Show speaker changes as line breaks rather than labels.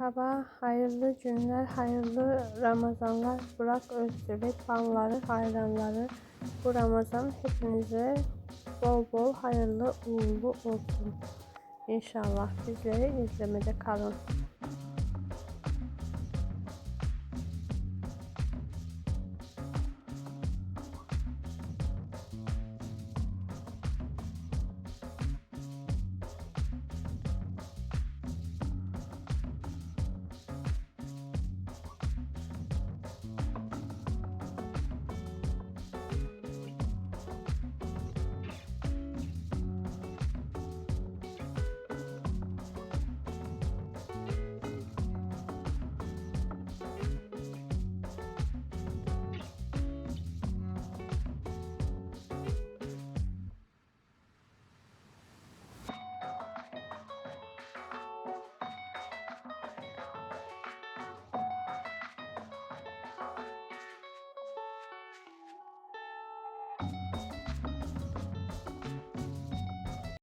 Sabah hayırlı günler, hayırlı Ramazanlar. Burak Öztürk fanları, hayranları bu Ramazan hepinize bol bol hayırlı uğurlu olsun. İnşallah bizleri izlemede kalın.